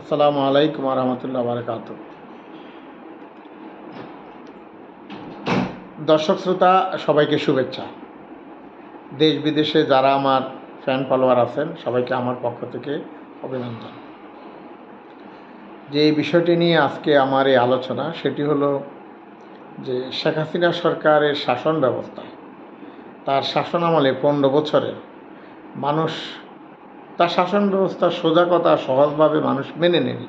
আসসালামু আলাইকুম রহমতুল্লাহ বারকাত দর্শক শ্রোতা, সবাইকে শুভেচ্ছা। দেশ বিদেশে যারা আমার ফ্যান ফলোয়ার আছেন, সবাইকে আমার পক্ষ থেকে অভিনন্দন। যে বিষয়টি নিয়ে আজকে আমার এই আলোচনা, সেটি হলো যে শেখ হাসিনা সরকারের শাসন ব্যবস্থা। তার শাসন আমলে পনেরো বছরের মানুষ তার শাসন ব্যবস্থা সোজা কথা, সহজভাবে মানুষ মেনে নেনি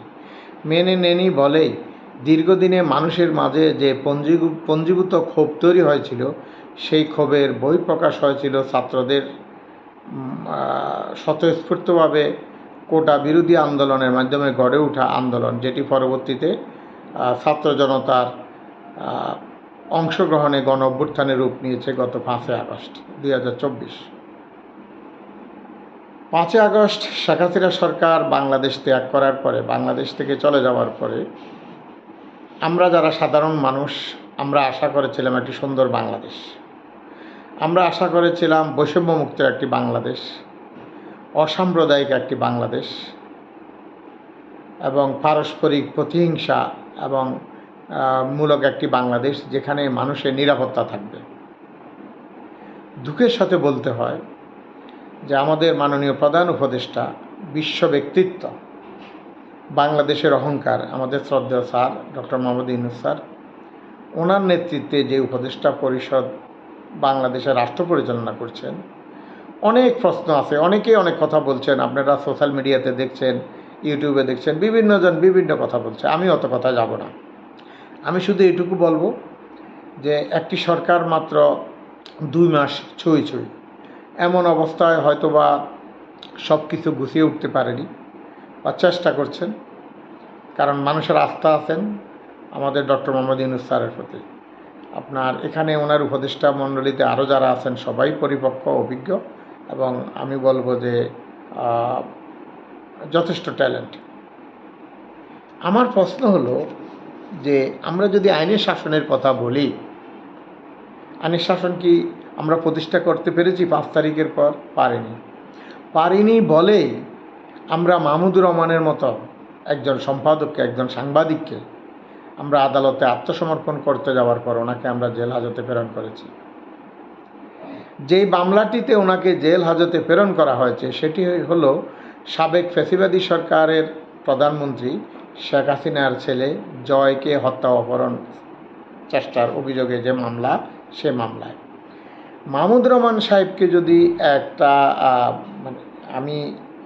মেনে নেনি বলেই দীর্ঘদিনে মানুষের মাঝে যে পঞ্জীভূ পঞ্জীভূত ক্ষোভ তৈরি হয়েছিল, সেই ক্ষোভের বহিঃপ্রকাশ হয়েছিল ছাত্রদের স্বতঃস্ফূর্তভাবে কোটা বিরোধী আন্দোলনের মাধ্যমে গড়ে ওঠা আন্দোলন, যেটি পরবর্তীতে ছাত্র জনতার অংশগ্রহণে গণ অভ্যুত্থানের রূপ নিয়েছে গত পাঁচই আগস্ট দুই হাজার চব্বিশ। পাঁচই আগস্ট শেখ হাসিনা সরকার বাংলাদেশ ত্যাগ করার পরে, বাংলাদেশ থেকে চলে যাওয়ার পরে, আমরা যারা সাধারণ মানুষ, আমরা আশা করেছিলাম একটি সুন্দর বাংলাদেশ। আমরা আশা করেছিলাম বৈষম্যমুক্ত একটি বাংলাদেশ, অসাম্প্রদায়িক একটি বাংলাদেশ এবং পারস্পরিক প্রতিহিংসা এবং মূলক একটি বাংলাদেশ যেখানে মানুষের নিরাপত্তা থাকবে। দুঃখের সাথে বলতে হয় যে আমাদের মাননীয় প্রধান উপদেষ্টা, বিশ্ব ব্যক্তিত্ব। বাংলাদেশের অহংকার, আমাদের শ্রদ্ধেয় sir, doctor Mohammad Yunus sir, ওনার নেতৃত্বে যে উপদেষ্টা পরিষদ বাংলাদেশের রাষ্ট্র পরিচালনা করছেন, অনেক প্রশ্ন আছে, অনেকেই অনেক কথা বলছেন, আপনারা সোশ্যাল মিডিয়াতে দেখছেন, ইউটিউবে দেখছেন, বিভিন্নজন বিভিন্ন কথা বলছে, আমি অত কথা যাব না। আমি শুধু এটুকু বলব যে একটি সরকার মাত্র দুই মাস ছুঁই ছুঁই। এমন অবস্থায় হয়তোবা সব কিছু গুছিয়ে উঠতে পারেনি বা চেষ্টা করছেন। কারণ মানুষের আস্থা আছেন আমাদের ডক্টর মোহাম্মদ ইউনুস স্যারের প্রতি। আপনার এখানে ওনার উপদেষ্টা মণ্ডলীতে আরও যারা আছেন, সবাই পরিপক্ক, অভিজ্ঞ এবং আমি বলব যে যথেষ্ট ট্যালেন্ট। আমার প্রশ্ন হলো যে, আমরা যদি আইনের শাসনের কথা বলি, আইনের শাসন কি আমরা প্রতিষ্ঠা করতে পেরেছি, পাঁচ তারিখের পর পারিনি। পারিনি বলে আমরা মাহমুদুর রহমানের মতো একজন সম্পাদককে, একজন সাংবাদিককে আমরা আদালতে আত্মসমর্পণ করতে যাওয়ার পর ওনাকে আমরা জেল হাজতে প্রেরণ করেছি। যেই মামলাটিতে ওনাকে জেল হাজতে প্রেরণ করা হয়েছে, সেটি হলো সাবেক ফেসিবাদী সরকারের প্রধানমন্ত্রী শেখ হাসিনার ছেলে জয়কে হত্যা অপহরণ চেষ্টার অভিযোগে যে মামলা, সে মামলায়। মাহমুদ রহমান সাহেবকে যদি একটা মানে আমি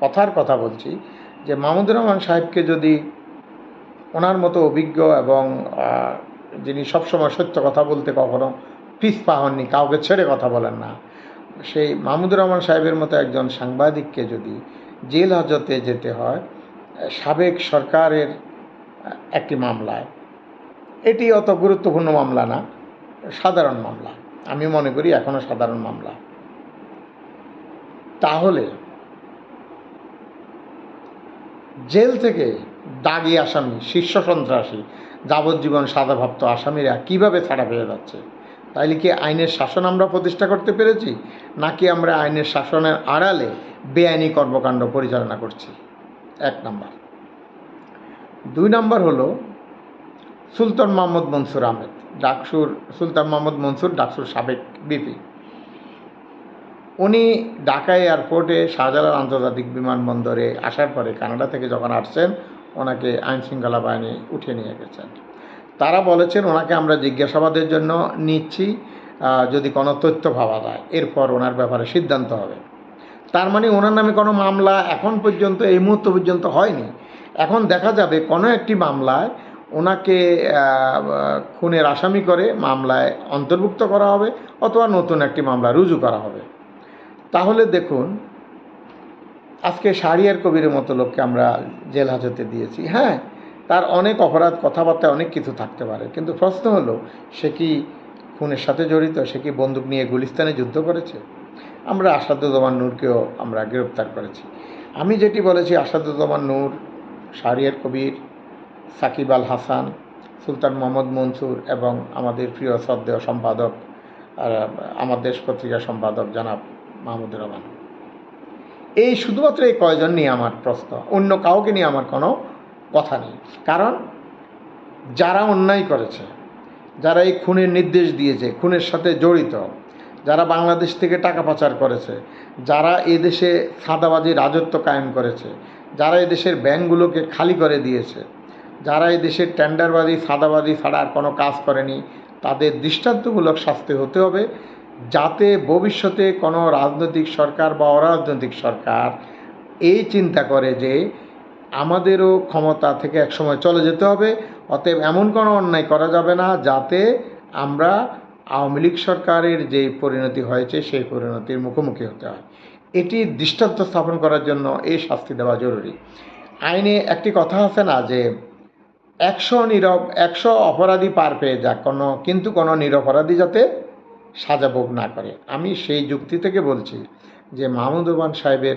কথার কথা বলছি, যে মাহমুদুর রহমান সাহেবকে যদি ওনার মতো অভিজ্ঞ এবং যিনি সবসময় সত্য কথা বলতে কখনো পিস পাহননি কাউকে ছেড়ে কথা বলেন না, সেই মাহমুদুর রহমান সাহেবের মতো একজন সাংবাদিককে যদি জেল হাজতে যেতে হয়, সাবেক সরকারের একটি মামলায়, এটি অত গুরুত্বপূর্ণ মামলা না, সাধারণ মামলা। আমি মনে করি এখনও সাধারণ মামলা। তাহলে জেল থেকে দাগি আসামি, শীর্ষ সন্ত্রাসী, যাবজ্জীবন সাদাভাপ্ত আসামিরা কীভাবে ছাড়া পেয়ে যাচ্ছে? তাইলে কি আইনের শাসন আমরা প্রতিষ্ঠা করতে পেরেছি? নাকি আমরা আইনের শাসনের আড়ালে বেআইনি কর্মকাণ্ড পরিচালনা করছি? এক নাম্বার। দুই নাম্বার হলো সুলতান মোহাম্মদ মনসুর আহমেদ। ডাকসুর সুলতান মোহাম্মদ মনসুর, ডাকসুর সাবেক বিপি। উনি ঢাকা এয়ারপোর্টে শাহজালাল আন্তর্জাতিক বিমানবন্দরে আসার পরে কানাডা থেকে যখন আসছেন, ওনাকে আইন শৃঙ্খলা বাহিনী উঠে নিয়ে গেছেন। তারা বলেছেন, ওনাকে আমরা জিজ্ঞাসাবাদের জন্য নিচ্ছি যদি কোনো তথ্য পাওয়া যায়। এরপর ওনার ব্যাপারে সিদ্ধান্ত হবে। তার মানে ওনার নামে কোনো মামলা এখন পর্যন্ত, এই মুহূর্ত পর্যন্ত হয়নি। এখন দেখা যাবে কোনো একটি মামলায় ওনাকে খুনের আসামি করে মামলায় অন্তর্ভুক্ত করা হবে অথবা নতুন একটি মামলা রুজু করা হবে। তাহলে দেখুন, আজকে শাহরিয়ার কবিরের মতো লোককে আমরা জেল হাজতে দিয়েছি। হ্যাঁ তার অনেক অপরাধ কথাবার্তা অনেক কিছু থাকতে পারে, কিন্তু প্রশ্ন হলো, সে কি খুনের সাথে জড়িত? সে কি বন্দুক নিয়ে গুলিস্তানে যুদ্ধ করেছে? আমরা আসাদুজ্জামান নূরকেও আমরা গ্রেপ্তার করেছি। আমি যেটি বলেছি, আসাদুজ্জামান নূর, শাহরিয়ার কবির সাকিব আল হাসান, সুলতান মোহাম্মদ মনসুর এবং আমাদের প্রিয় শ্রদ্ধেয় সম্পাদক আমার দেশ পত্রিকা সম্পাদক জনাব মাহমুদুর রহমান। এই শুধুমাত্র এই কয়জন নিয়ে আমার প্রশ্ন, অন্য কাউকে নিয়ে আমার কোনো কথা নেই। কারণ যারা অন্যায় করেছে, যারা এই খুনের নির্দেশ দিয়েছে, খুনের সাথে জড়িত, যারা বাংলাদেশ থেকে টাকা পাচার করেছে, যারা এদেশে সাদাবাজি রাজত্ব কায়েম করেছে, যারা এদেশের ব্যাংকগুলোকে খালি করে দিয়েছে যারা এই দেশের টেন্ডারবাজি সাদাবাদী ছাড়া আর কোনো কাজ করেনি, তাদের দৃষ্টান্তমূলক শাস্তি হতে হবে যাতে ভবিষ্যতে কোনো রাজনৈতিক সরকার বা অরাজনৈতিক সরকার এই চিন্তা করে যে আমাদেরও ক্ষমতা থেকে একসময় চলে যেতে হবে। অতএব এমন কোনো অন্যায় করা যাবে না যাতে আমরা আওয়ামী লীগ সরকারের যে পরিণতি হয়েছে সেই পরিণতির মুখোমুখি হতে হয়। এটি দৃষ্টান্ত স্থাপন করার জন্য এই শাস্তি দেওয়া জরুরি। আইনে একটি কথা আছে না যে একশো নীরব, একশো অপরাধী পার পেয়ে যাক, কোনো, কিন্তু কোনো নিরপরাধী যাতে সাজা ভোগ না করে। আমি সেই যুক্তি থেকে বলছি যে মাহমুদ রহমান সাহেবের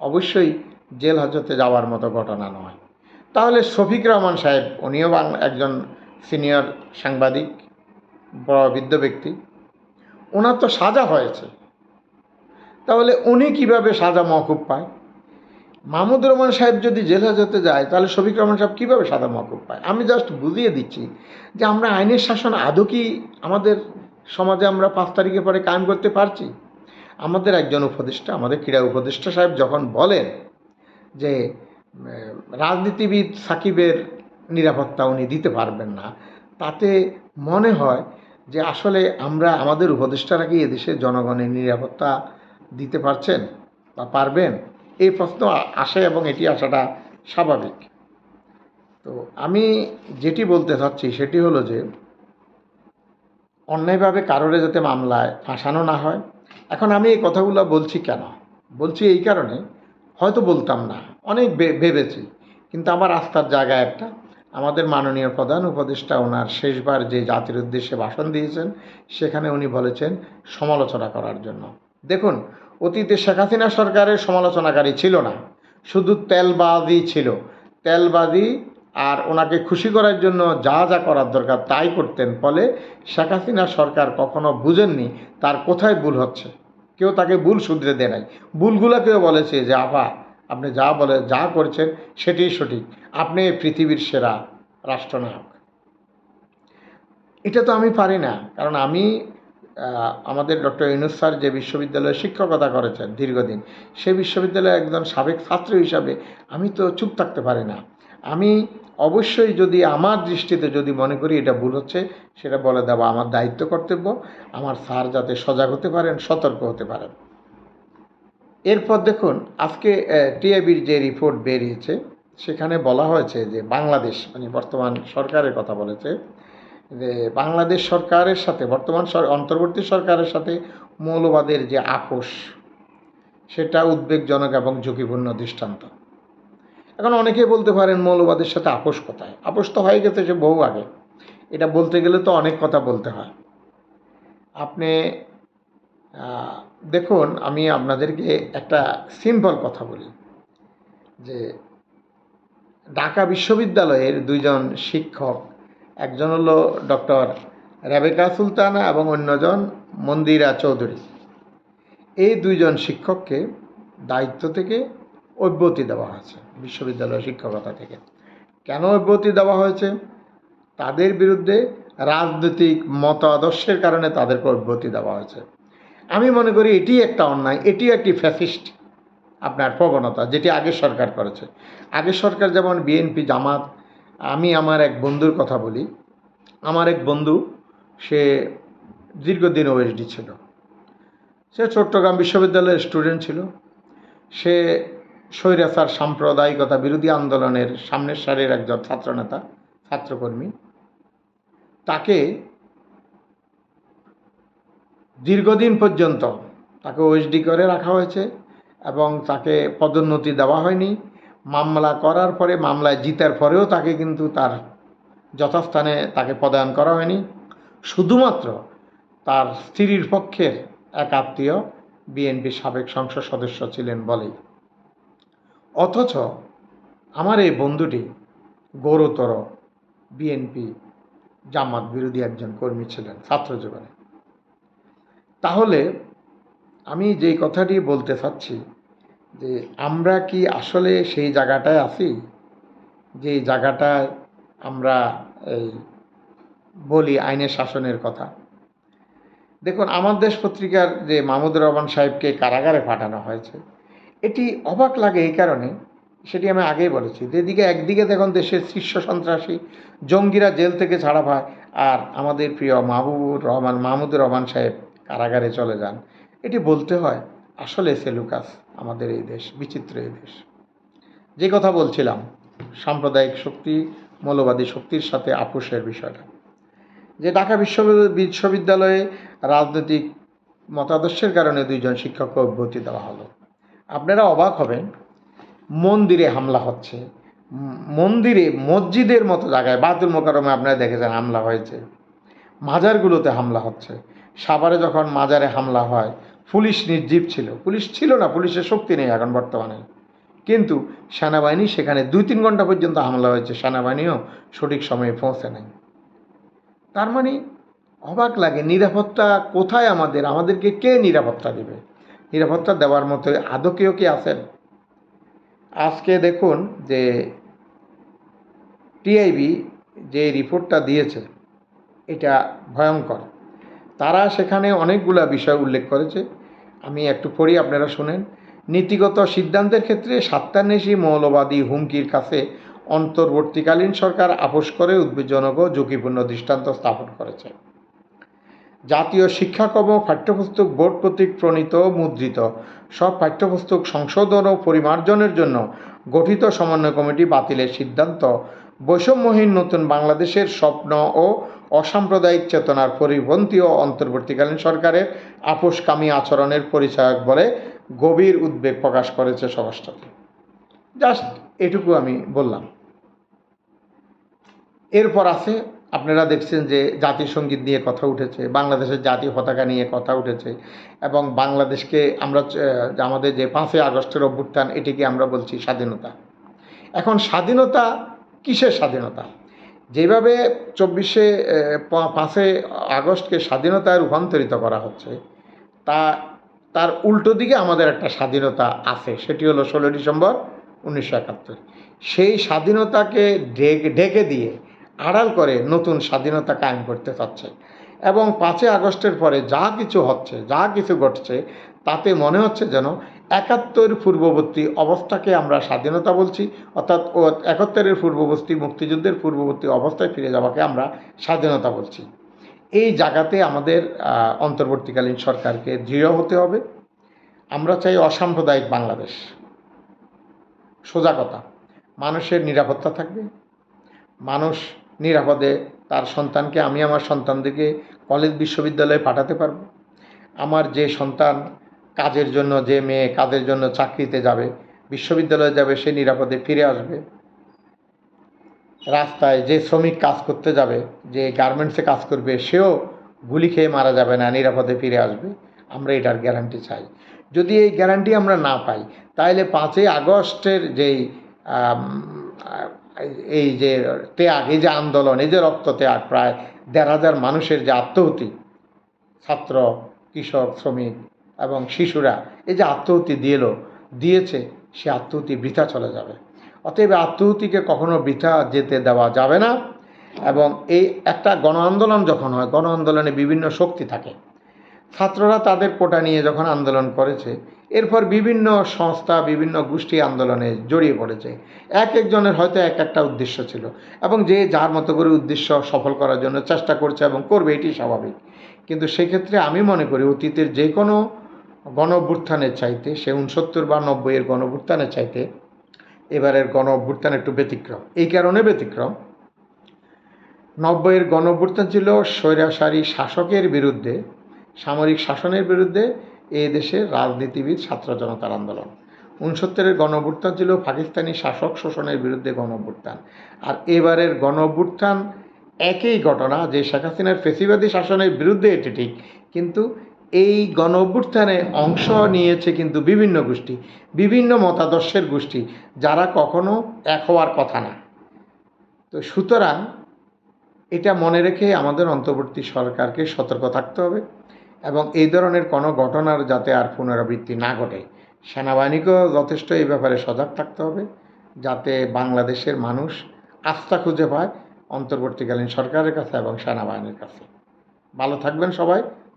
অবশ্যই জেল হাজতে যাওয়ার মতো ঘটনা নয়। তাহলে শফিক রহমান সাহেব, উনিও বাংলা একজন সিনিয়র সাংবাদিক, বড় বৃদ্ধ ব্যক্তি ওনার তো সাজা হয়েছে। তাহলে উনি কীভাবে সাজা মকুব পায়? মাহমুদ রহমান সাহেব যদি জেল হাজতে যায়, তাহলে শফিক রহমান সাহেব কীভাবে সাদা মকুব পায়? আমি জাস্ট বুঝিয়ে দিচ্ছি যে আমরা আইনের শাসন আদৌ কি আমাদের সমাজে আমরা পাঁচ তারিখে পরে কায়েম করতে পারছি? আমাদের একজন উপদেষ্টা, আমাদের ক্রীড়া উপদেষ্টা সাহেব যখন বলেন যে রাজনীতিবিদ সাকিবের নিরাপত্তা উনি দিতে পারবেন না, তাতে মনে হয় যে আসলে আমরা, আমাদের উপদেষ্টারা কি এদেশের জনগণের নিরাপত্তা দিতে পারছেন বা পারবেন? এই প্রশ্ন আসে এবং এটি আসাটা স্বাভাবিক। তো আমি যেটি বলতে চাচ্ছি সেটি হলো যে, অন্যায়ভাবে কারোরে যাতে মামলায় ফাঁসানো না হয়, এখন আমি এই কথাগুলো বলছি কেন? বলছি এই কারণে, হয়তো বলতাম না, অনেক ভেবেছি, কিন্তু আমার আস্থার জায়গা একটা। আমাদের মাননীয় প্রধান উপদেষ্টা, ওনার শেষবার যে জাতির উদ্দেশ্যে ভাষণ দিয়েছেন, সেখানে উনি বলেছেন, সমালোচনা করার জন্য। দেখুন, অতীতে শেখ হাসিনা সরকারের সমালোচনাকারী ছিল না, শুধু তেলবাজি ছিল। তেলবাজি আর ওনাকে খুশি করার জন্য যা যা করার দরকার তাই করতেন, ফলে শেখ হাসিনা সরকার কখনো বুঝেননি তার কোথায় ভুল হচ্ছে। কেউ তাকে ভুল শুধরে দেয় নাই। ভুলগুলো কেউ বলেছে যে আভা আপনি যা বলে, যা করছেন সেটাই সঠিক। আপনি পৃথিবীর সেরা রাষ্ট্রনায়ক। এটা তো আমি পারি না, কারণ আমি আমাদের ডক্টর ইউনুস স্যার যে বিশ্ববিদ্যালয়ে শিক্ষকতা করেছেন দীর্ঘদিন, সেই বিশ্ববিদ্যালয়ে একজন সাবেক ছাত্র হিসাবে আমি তো চুপ থাকতে পারি না। আমি অবশ্যই যদি আমার দৃষ্টিতে যদি মনে করি এটা ভুল হচ্ছে, সেটা বলে দেওয়া আমার দায়িত্ব কর্তব্য, আমার স্যার যাতে সজাগ হতে পারেন, সতর্ক হতে পারেন। এরপর দেখুন, আজকে টিআইবির যে রিপোর্ট বেরিয়েছে, সেখানে বলা হয়েছে যে বাংলাদেশ মানে বর্তমান সরকারের কথা বলেছে যে বাংলাদেশ সরকারের সাথে, বর্তমান অন্তর্বর্তী সরকারের সাথে মৌলবাদের যে আপোষ, সেটা উদ্বেগজনক এবং ঝুঁকিপূর্ণ দৃষ্টান্ত। এখন অনেকেই বলতে পারেন মৌলবাদের সাথে আপোষ কোথায়? আপোষ তো হয়ে গেছে সে বহু আগে। এটা বলতে গেলে তো অনেক কথা বলতে হয়। আপনি দেখুন, আমি আপনাদেরকে একটা সিম্পল কথা বলি। যে ঢাকা বিশ্ববিদ্যালয়ের দুইজন শিক্ষক একজন হলো ডক্টর রেবেকা সুলতানা এবং অন্যজন মন্দিরা চৌধুরী। এই দুইজন শিক্ষককে দায়িত্ব থেকে অব্যতি দেওয়া হয়েছে বিশ্ববিদ্যালয় শিক্ষকতা থেকে। কেন অব্যাহতি দেওয়া হয়েছে? তাদের বিরুদ্ধে রাজনৈতিক মতাদর্শের কারণে তাদেরকে অব্যাহতি দেওয়া হয়েছে। আমি মনে করি এটি একটা অন্যায়, এটি একটি ফ্যাসিস্ট আপনার প্রবণতা, যেটি আগের সরকার করেছে। আগের সরকার যেমন বিএনপি, জামাত আমি আমার এক বন্ধুর কথা বলি। আমার এক বন্ধু, সে দীর্ঘদিন ওএসডি ছিল। সে চট্টগ্রাম বিশ্ববিদ্যালয়ের স্টুডেন্ট ছিল। সে স্বৈরাচার, সাম্প্রদায়িকতা বিরোধী আন্দোলনের সামনের সারির একজন ছাত্রনেতা, ছাত্রকর্মী। তাকে দীর্ঘদিন পর্যন্ত তাকে ওএসডি করে রাখা হয়েছে এবং তাকে পদোন্নতি দেওয়া হয়নি। মামলা করার পরে, মামলায় জিতার পরেও তাকে কিন্তু তার যথাস্থানে তাকে প্রদান করা হয়নি। শুধুমাত্র তার স্ত্রীর পক্ষের এক আত্মীয় বিএনপি সাবেক সংসদ সদস্য ছিলেন বলেই। অথচ আমার এই বন্ধুটি গৌরতর বিএনপি জামাত বিরোধী একজন কর্মী ছিলেন ছাত্র জীবনে। তাহলে আমি যেই কথাটি বলতে চাচ্ছি যে আমরা কি আসলে সেই জায়গাটায় আছি? যে জায়গাটায় আমরা এই বলি আইনের শাসনের কথা। দেখুন, আমার দেশ পত্রিকার যে মাহমুদুর রহমান সাহেবকে কারাগারে পাঠানো হয়েছে, এটি অবাক লাগে এই কারণে, সেটি আমি আগেই বলেছি। যেদিকে একদিকে দেখুন দেশের শীর্ষ সন্ত্রাসী, জঙ্গিরা জেল থেকে ছাড়া পায়, আর আমাদের প্রিয় মাহবুবুর রহমান, মাহমুদুর রহমান সাহেব কারাগারে চলে যান। এটি বলতে হয় আসলে সেলুকাস আমাদের এই দেশ, বিচিত্র এই দেশ। যে কথা বলছিলাম, সাম্প্রদায়িক শক্তি, মৌলবাদী শক্তির সাথে আপোষের বিষয়টা। যে ঢাকা বিশ্ববিদ্যালয় বিশ্ববিদ্যালয়ে রাজনৈতিক মতাদর্শের কারণে দুইজন শিক্ষককে অব্যাহতি দেওয়া হলো। আপনারা অবাক হবেন, মন্দিরে হামলা হচ্ছে। মন্দিরে, মসজিদের মতো জায়গায় বাতুল মোকারমে আপনারা দেখেছেন হামলা হয়েছে। মাজারগুলোতে হামলা হচ্ছে। সাভারে যখন মাজারে হামলা হয় পুলিশ নির্জীব ছিল। পুলিশ ছিল না, পুলিশের শক্তি নেই এখন বর্তমানে। কিন্তু সেনাবাহিনী সেখানে দুই তিন ঘণ্টা পর্যন্ত হামলা হয়েছে, সেনাবাহিনীও সঠিক সময়ে পৌঁছে নাই। তার মানে অবাক লাগে, নিরাপত্তা কোথায় আমাদের? আমাদেরকে কে নিরাপত্তা দেবে? নিরাপত্তা দেওয়ার মতো আদৌ কেউ কি আছেন? আজকে দেখুন যে টিআইবি যে রিপোর্টটা দিয়েছে, এটা ভয়ঙ্কর। তারা সেখানে অনেকগুলা বিষয় উল্লেখ করেছে। আমি একটু পড়ি আপনারা শুনেন। নীতিগত সিদ্ধান্তের ক্ষেত্রে সাত্তান্বেষী মৌলবাদী হুমকির কাছে অন্তর্বর্তীকালীন সরকার আপোষ করে উদ্বেগজনক ও ঝুঁকিপূর্ণ দৃষ্টান্ত স্থাপন করেছে। জাতীয় শিক্ষাক্রম পাঠ্যপুস্তক বোর্ড কর্তৃক প্রণীত মুদ্রিত সব পাঠ্যপুস্তক সংশোধন ও পরিমার্জনের জন্য গঠিত সমন্বয় কমিটি বাতিলের সিদ্ধান্ত বৈষম্যহীন নতুন বাংলাদেশের স্বপ্ন ও অসাম্প্রদায়িক চেতনার পরিপন্থী ও অন্তর্বর্তীকালীন সরকারের আপোষকামী আচরণের পরিচায়ক বলে গভীর উদ্বেগ প্রকাশ করেছে স্বরাষ্ট্রটি জাস্ট এটুকু আমি বললাম। এরপর আছে, আপনারা দেখছেন যে জাতীয় সংগীত নিয়ে কথা উঠেছে, বাংলাদেশের জাতীয় পতাকা নিয়ে কথা উঠেছে, এবং বাংলাদেশকে আমরা আমাদের যে পাঁচই আগস্টের অভ্যুত্থান, এটিকে আমরা বলছি স্বাধীনতা। এখন স্বাধীনতা কিসের স্বাধীনতা? যেভাবে চব্বিশে পাঁচে আগস্টকে স্বাধীনতায় রূপান্তরিত করা হচ্ছে, তা, তার উল্টো দিকে আমাদের একটা স্বাধীনতা আছে, সেটি হলো ষোলো ডিসেম্বর উনিশশো একাত্তর। সেই স্বাধীনতাকে ঢেকে দিয়ে আড়াল করে নতুন স্বাধীনতা কায়েম করতে চাচ্ছে। এবং পাঁচই আগস্টের পরে যা কিছু হচ্ছে, যা কিছু ঘটছে, তাতে মনে হচ্ছে যেন একাত্তর পূর্ববর্তী অবস্থাকে আমরা স্বাধীনতা বলছি, অর্থাৎ ও একাত্তরের পূর্ববর্তী মুক্তিযুদ্ধের পূর্ববর্তী অবস্থায় ফিরে যাওয়াকে আমরা স্বাধীনতা বলছি। এই জায়গাতে আমাদের অন্তর্বর্তীকালীন সরকারকে দৃঢ় হতে হবে। আমরা চাই অসাম্প্রদায়িক বাংলাদেশ। সোজা কথা, মানুষের নিরাপত্তা থাকবে। মানুষ নিরাপদে তার সন্তানকে, আমি আমার সন্তানদেরকে কলেজ, বিশ্ববিদ্যালয়ে পাঠাতে পারব। আমার যে সন্তান কাজের জন্য যে মেয়ে কাজের জন্য চাকরিতে যাবে, বিশ্ববিদ্যালয়ে যাবে, সে নিরাপদে ফিরে আসবে। রাস্তায় যে শ্রমিক কাজ করতে যাবে, যে গার্মেন্টসে কাজ করবে, সেও গুলি খেয়ে মারা যাবে না, নিরাপদে ফিরে আসবে। আমরা এটার গ্যারান্টি চাই। যদি এই গ্যারান্টি আমরা না পাই তাহলে পাঁচই আগস্টের যেই এই যে ত্যাগ, এই যে আন্দোলন, এই যে রক্ত ত্যাগ প্রায় দেড় হাজার মানুষের যে আত্মহতি ছাত্র, কৃষক, শ্রমিক এবং শিশুরা এই যে আত্মহতি দিয়েল, দিয়েছে, সে আত্মহতি বৃথা চলে যাবে। অতএব আত্মহতিকে কখনো বৃথা যেতে দেওয়া যাবে না এবং এই একটা গণ আন্দোলন যখন হয়, গণ আন্দোলনে বিভিন্ন শক্তি থাকে, ছাত্ররা তাদের কোটা নিয়ে যখন আন্দোলন করেছে, এরপর বিভিন্ন সংস্থা, বিভিন্ন গোষ্ঠী আন্দোলনে জড়িয়ে পড়েছে। এক একজনের হয়তো এক একটা উদ্দেশ্য ছিল এবং যে যার মতো করে উদ্দেশ্য সফল করার জন্য চেষ্টা করছে এবং করবে, এটি স্বাভাবিক। কিন্তু সেক্ষেত্রে আমি মনে করি অতীতের যে কোনো গণ অভ্যুত্থানের চাইতে, সে উনসত্তর বা নব্বইয়ের গণ অভ্যুত্থানের চাইতে এবারের গণ অভ্যুত্থান একটু ব্যতিক্রম। এই কারণে ব্যতিক্রম। নব্বইয়ের গণ অভ্যুত্থান ছিল স্বৈরাচারী শাসকের বিরুদ্ধে, সামরিক শাসনের বিরুদ্ধে এ দেশের রাজনীতিবিদ ছাত্র জনতার আন্দোলন। উনসত্তরের গণ অভ্যুত্থান ছিল পাকিস্তানি শাসক শোষণের বিরুদ্ধে গণ অভ্যুত্থান আর এবারের গণ অভ্যুত্থান একই ঘটনা, যে শেখ হাসিনার ফেসিবাদী শাসনের বিরুদ্ধে এটি ঠিক, কিন্তু এই গণ অভ্যুত্থানে অংশ নিয়েছে কিন্তু বিভিন্ন গোষ্ঠী, বিভিন্ন মতাদর্শের গোষ্ঠী, যারা কখনো এক হওয়ার কথা না। তো সুতরাং এটা মনে রেখে আমাদের অন্তর্বর্তী সরকারকে সতর্ক থাকতে হবে এবং এই ধরনের কোনো ঘটনার যাতে আর পুনরাবৃত্তি না ঘটে, সেনাবাহিনীকেও যথেষ্ট এই ব্যাপারে সজাগ থাকতে হবে যাতে বাংলাদেশের মানুষ আস্থা খুঁজে পায় অন্তর্বর্তীকালীন সরকারের কাছে এবং সেনাবাহিনীর কাছে। ভালো থাকবেন সবাই।